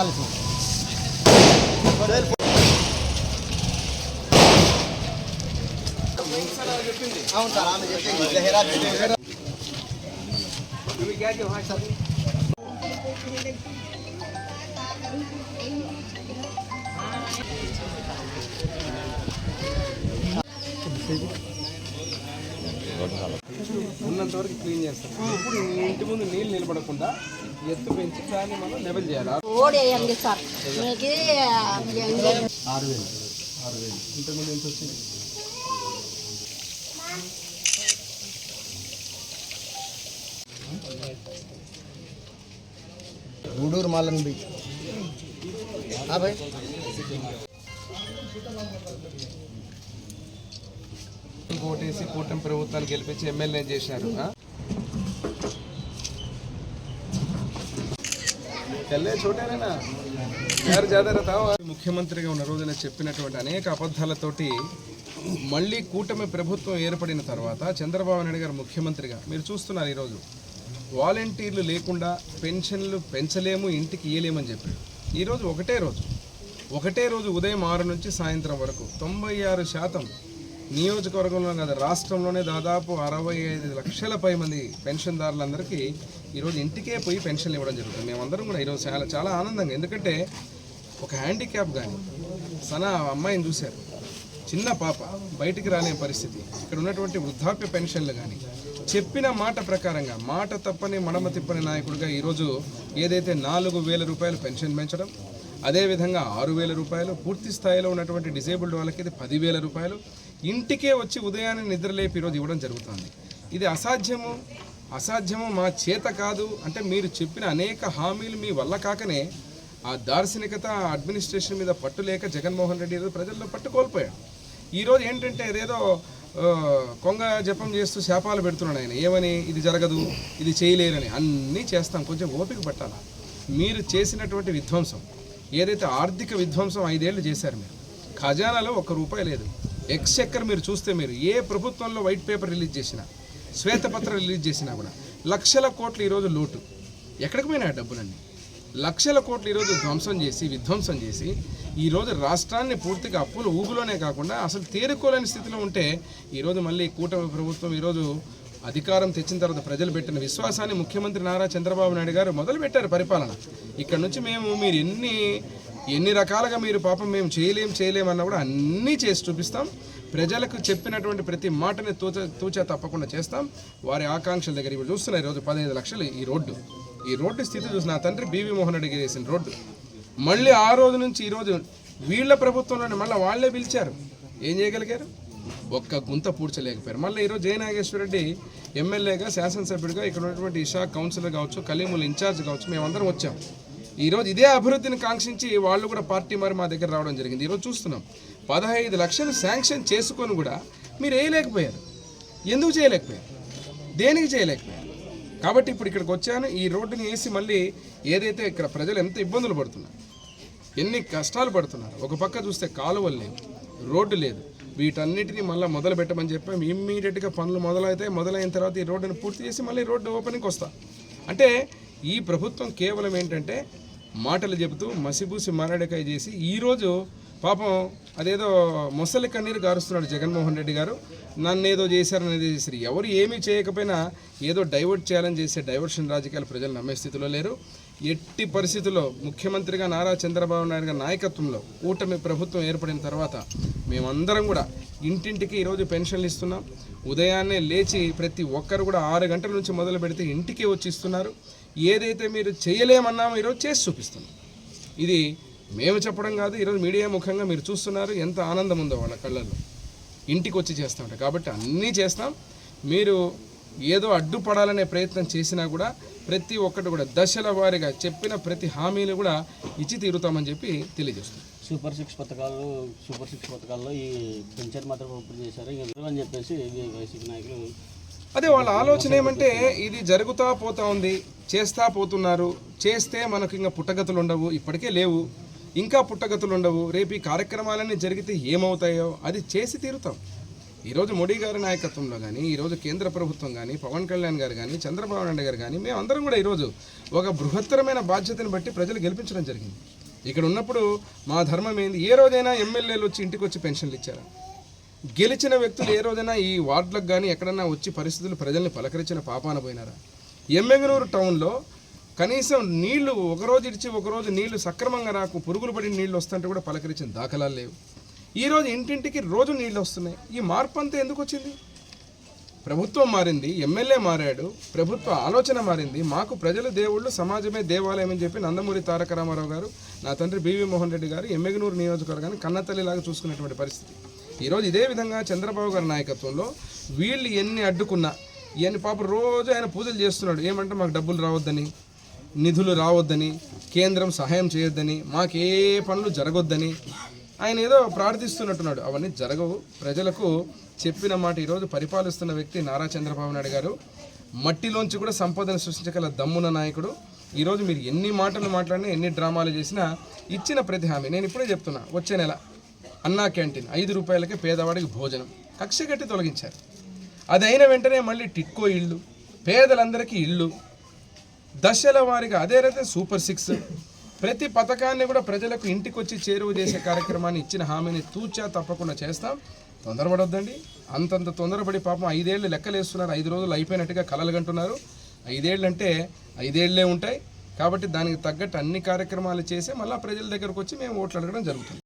చాలు అవును సార్. ఆమె చెప్పింది. ఉన్నంత వరకు క్లీన్ చేస్తాం. ఇప్పుడు ఇంటి ముందు నీళ్ళు నిలబడకుండా ఎత్తు పెంచి దాన్ని మనం లెవెల్ చేయాలి? సార్. మీకు ఆరు వేలు ఇంతకుముందు ఎంత వచ్చింది? గూడూరు మాలన్ బీచ్. భాయ్ ఓటేసి కూటమి ప్రభుత్వాన్ని గెలిపించి ఎమ్మెల్యే చేశారు కళ్ళే తెల్లే చోటేనా యారు ముఖ్యమంత్రిగా ఉన్న రోజున చెప్పినటువంటి అనేక అబద్ధాలతోటి మళ్ళీ కూటమి ప్రభుత్వం ఏర్పడిన తర్వాత చంద్రబాబు నాయుడు గారు ముఖ్యమంత్రిగా మీరు చూస్తున్నారు ఈరోజు వాలంటీర్లు లేకుండా పెన్షన్లు పెంచలేము ఇంటికి ఇయ్యలేమని చెప్పాడు ఈరోజు ఒకటే రోజు. ఒకటే రోజు ఉదయం ఆరు నుంచి సాయంత్రం వరకు తొంభై ఆరు శాతం నియోజకవర్గంలో కాదు రాష్ట్రంలోనే దాదాపు అరవై ఐదు లక్షల పై మంది పెన్షన్దారులందరికీ ఈరోజు ఇంటికే పోయి పెన్షన్లు ఇవ్వడం జరుగుతుంది. మేమందరం కూడా ఈరోజు చాలా చాలా ఆనందంగా. ఎందుకంటే ఒక హ్యాండిక్యాప్ కానీ సన అమ్మాయిని చూశారు. చిన్న పాప బయటికి రాలేని పరిస్థితి. ఇక్కడ ఉన్నటువంటి వృద్ధాప్య పెన్షన్లు కానీ చెప్పిన మాట ప్రకారంగా మాట తప్పని మడమ తిప్పని నాయకుడిగా ఈరోజు ఏదైతే నాలుగు వేల రూపాయలు పెన్షన్ పెంచడం అదేవిధంగా ఆరు వేల రూపాయలు పూర్తి స్థాయిలో ఉన్నటువంటి డిసేబుల్డ్ వాళ్ళకి ఇది పదివేల రూపాయలు ఇంటికే వచ్చి ఉదయాన్నే నిద్రలేపి ఈరోజు ఇవ్వడం జరుగుతుంది. ఇది అసాధ్యము? అసాధ్యము మా చేత కాదు అంటే మీరు చెప్పిన అనేక హామీలు మీ వల్ల కాకనే ఆ దార్శనికత అడ్మినిస్ట్రేషన్ మీద పట్టు లేక జగన్మోహన్ రెడ్డి ఈరోజు ప్రజల్లో పట్టు కోల్పోయాడు. ఈరోజు ఏంటంటే ఏదేదో కొంగ జపం చేస్తూ శాపాలు పెడుతున్నాడు ఆయన. ఏమని? ఇది జరగదు ఇది చేయలేరని. అన్నీ చేస్తాం. కొంచెం ఓపిక పట్టాలా? మీరు చేసినటువంటి విధ్వంసం ఏదైతే ఆర్థిక విధ్వంసం ఐదేళ్ళు చేశారు మీరు ఖజానాలో ఒక్క రూపాయి లేదు. ఎక్స్చెక్కర్ మీరు చూస్తే మీరు ఏ ప్రభుత్వంలో వైట్ పేపర్ రిలీజ్ చేసినా శ్వేతపత్రం రిలీజ్ చేసినా కూడా లక్షల కోట్లు ఈరోజు లోటు. ఎక్కడికి పోయినాయి ఆ డబ్బులన్నీ. లక్షల కోట్లు ఈరోజు ధ్వంసం చేసి విధ్వంసం చేసి ఈరోజు రాష్ట్రాన్ని పూర్తిగా అప్పులు ఊగులోనే కాకుండా అసలు తేరుకోలేని స్థితిలో ఉంటే ఈరోజు మళ్ళీ కూటమి ప్రభుత్వం ఈరోజు అధికారం తెచ్చిన తర్వాత ప్రజలు పెట్టిన విశ్వాసాన్ని ముఖ్యమంత్రి నారా చంద్రబాబు నాయుడు గారు మొదలుపెట్టారు పరిపాలన. ఇక్కడ నుంచి మేము మీరు ఎన్ని ఎన్ని రకాలుగా మీరు పాపం మేము చేయలేం చేయలేమన్నా కూడా అన్నీ చేసి చూపిస్తాం. ప్రజలకు చెప్పినటువంటి ప్రతి మాటని తూచ తూచా తప్పకుండా చేస్తాం. వారి ఆకాంక్షల దగ్గర ఇప్పుడు చూస్తున్న ఈరోజు పదహైదు లక్షలు ఈ రోడ్డు. ఈ రోడ్డు స్థితి చూసిన తండ్రి బీవీ మోహన్ రెడ్డి గారు వేసిన రోడ్డు. మళ్ళీ ఆ రోజు నుంచి ఈరోజు వీళ్ళ ప్రభుత్వంలోనే మళ్ళీ వాళ్ళే పిలిచారు. ఏం చేయగలిగారు? ఒక్క గుంత పూడ్చలేకపోయారు. మళ్ళీ ఈరోజు జయనాగేశ్వర రెడ్డి ఎమ్మెల్యేగా శాసనసభ్యుడిగా ఇక్కడ ఉన్నటువంటి ఇషా కౌన్సిలర్ కావచ్చు కలీముల ఇన్ఛార్జ్ కావచ్చు మేమందరం వచ్చాం. ఈరోజు ఇదే అభివృద్ధిని కాంక్షించి వాళ్ళు కూడా పార్టీ మరి మా దగ్గర రావడం జరిగింది. ఈరోజు చూస్తున్నాం. పదహైదు లక్షలు శాంక్షన్ చేసుకొని కూడా మీరు వేయలేకపోయారు. ఎందుకు చేయలేకపోయారు? దేనికి చేయలేకపోయారు? కాబట్టి ఇప్పుడు ఇక్కడికి వచ్చాను ఈ రోడ్డుని వేసి మళ్ళీ ఏదైతే ఇక్కడ ప్రజలు ఎంత ఇబ్బందులు పడుతున్నారు ఎన్ని కష్టాలు పడుతున్నారు ఒక పక్క చూస్తే కాలువలు లేవు రోడ్డు లేదు వీటన్నిటిని మళ్ళీ మొదలు పెట్టమని చెప్పాము. ఇమ్మీడియట్గా పనులు మొదలైతే మొదలైన తర్వాత ఈ రోడ్డుని పూర్తి చేసి మళ్ళీ రోడ్డు ఓపెనింగ్కి వస్తా. అంటే ఈ ప్రభుత్వం కేవలం ఏంటంటే మాటలు చెబుతూ మసిబూసి మారాడకాయ చేసి ఈరోజు పాపం అదేదో ముసలి కన్నీరు గారుస్తున్నాడు జగన్మోహన్ రెడ్డి గారు. నన్ను ఏదో చేశారు అనేది చేశారు ఎవరు ఏమీ చేయకపోయినా ఏదో డైవర్ట్ చేయాలని చేసే డైవర్షన్ రాజకీయాలు ప్రజలు నమ్మే స్థితిలో లేరు. ఎట్టి పరిస్థితుల్లో ముఖ్యమంత్రిగా నారా చంద్రబాబు నాయుడు గారి నాయకత్వంలో కూటమి ప్రభుత్వం ఏర్పడిన తర్వాత మేమందరం కూడా ఇంటింటికి ఈరోజు పెన్షన్లు ఇస్తున్నాం. ఉదయాన్నే లేచి ప్రతి ఒక్కరు కూడా ఆరు గంటల నుంచి మొదలు పెడితే ఇంటికే వచ్చి ఇస్తున్నారు. ఏదైతే మీరు చేయలేమన్నామో ఈరోజు చేసి చూపిస్తున్నాం. ఇది మేము చెప్పడం కాదు ఈరోజు మీడియా ముఖంగా మీరు చూస్తున్నారు ఎంత ఆనందం ఉందో వాళ్ళ కళ్ళల్లో. ఇంటికి వచ్చి చేస్తూ కాబట్టి అన్నీ చేస్తాం. మీరు ఏదో అడ్డుపడాలనే ప్రయత్నం చేసినా కూడా ప్రతి ఒక్కటి కూడా దశల వారీగా చెప్పిన ప్రతి హామీలు కూడా ఇచ్చి తీరుతామని చెప్పి తెలియజేస్తున్నాం. సూపర్ సిక్స్ పథకాలు సూపర్ సిక్స్ పథకాల్లో ఈ పెన్షన్ మాత్రం పూర్తి చేశారు. ఇంకా అని చెప్పేసి వైసీపీ నాయకులు అదే వాళ్ళ ఆలోచన ఏమంటే ఇది జరుగుతా పోతా ఉంది చేస్తా పోతున్నారు చేస్తే మనకు ఇంకా పుట్టగతులు ఉండవు ఇప్పటికే లేవు. ఇంకా పుట్టగతులు ఉండవు రేపు ఈ కార్యక్రమాలన్నీ జరిగితే ఏమవుతాయో అది చేసి తీరుతాం. ఈరోజు మోడీ గారి నాయకత్వంలో కానీ ఈరోజు కేంద్ర ప్రభుత్వం కానీ పవన్ కళ్యాణ్ గారు కానీ చంద్రబాబు నాయుడు గారు కానీ మేము కూడా ఈరోజు ఒక బృహత్తరమైన బాధ్యతను బట్టి ప్రజలు గెలిపించడం జరిగింది. ఇక్కడ ఉన్నప్పుడు మా ధర్మం ఏంది? ఏ రోజైనా ఎమ్మెల్యేలు వచ్చి ఇంటికి వచ్చి పెన్షన్లు ఇచ్చారా? గెలిచిన వ్యక్తులు ఏ రోజైనా ఈ వార్డులకు కానీ ఎక్కడన్నా వచ్చి పరిస్థితులు ప్రజల్ని పలకరించిన పాపాన పోయినారా? ఎమ్మెగనూరు టౌన్లో కనీసం నీళ్ళు ఒకరోజు ఇడిచి ఒకరోజు నీళ్ళు సక్రమంగా రాకు పురుగులు పడిన నీళ్ళు వస్తుంటే కూడా పలకరించిన దాఖలాలు లేవు. ఈరోజు ఇంటింటికి రోజు నీళ్ళు వస్తున్నాయి. ఈ మార్పు అంతా ఎందుకు వచ్చింది? ప్రభుత్వం మారింది ఎమ్మెల్యే మారాడు ప్రభుత్వ ఆలోచన మారింది. మాకు ప్రజలు దేవుళ్ళు సమాజమే దేవాలయం అని చెప్పి నందమూరి తారక రామారావు గారు నా తండ్రి బివి మోహన్ రెడ్డి గారు ఎమ్మెగనూరు నియోజకవర్గాన్ని కన్నతల్లిలాగా చూసుకునేటువంటి పరిస్థితి. ఈరోజు ఇదే విధంగా చంద్రబాబు గారి నాయకత్వంలో వీళ్ళు ఎన్ని అడ్డుకున్నా ఇవన్నీ పాప రోజు ఆయన పూజలు చేస్తున్నాడు. ఏమంటే మాకు డబ్బులు రావద్దని. నిధులు రావద్దని కేంద్రం సహాయం చేయొద్దని మాకే పనులు జరగొద్దని ఆయన ఏదో ప్రార్థిస్తున్నట్టున్నాడు. అవన్నీ జరగవు. ప్రజలకు చెప్పిన మాట ఈరోజు పరిపాలిస్తున్న వ్యక్తి నారా చంద్రబాబు నాయుడు గారు. మట్టిలోంచి కూడా సంపదను సృష్టించగల దమ్మున నాయకుడు. ఈరోజు మీరు ఎన్ని మాటలు మాట్లాడినా ఎన్ని డ్రామాలు చేసినా ఇచ్చిన ప్రతి హామీ. నేను ఇప్పుడే చెప్తున్నా వచ్చే నెల అన్నా క్యాంటీన్ ఐదు రూపాయలకే పేదవాడికి భోజనం. కక్ష కట్టి తొలగించారు. అది అయిన వెంటనే మళ్ళీ టిక్కో ఇళ్ళు పేదలందరికీ ఇళ్ళు దశల వారిగా అదే రైతే సూపర్ సిక్స్. ప్రతి పథకాన్ని కూడా ప్రజలకు ఇంటికి వచ్చి చేరువ చేసే కార్యక్రమాన్ని ఇచ్చిన హామీని తూచా తప్పకుండా చేస్తాం. తొందరపడొద్దండి. అంతంత తొందరపడి పాపం ఐదేళ్ళు లెక్కలేస్తున్నారు. ఐదు రోజులు అయిపోయినట్టుగా కలలు కంటున్నారు. ఐదేళ్ళు అంటే ఐదేళ్ళే ఉంటాయి. కాబట్టి దానికి తగ్గట్టు అన్ని కార్యక్రమాలు చేసి మళ్ళీ ప్రజల దగ్గరకు వచ్చి మేము ఓట్లు అడగడం జరుగుతుంది.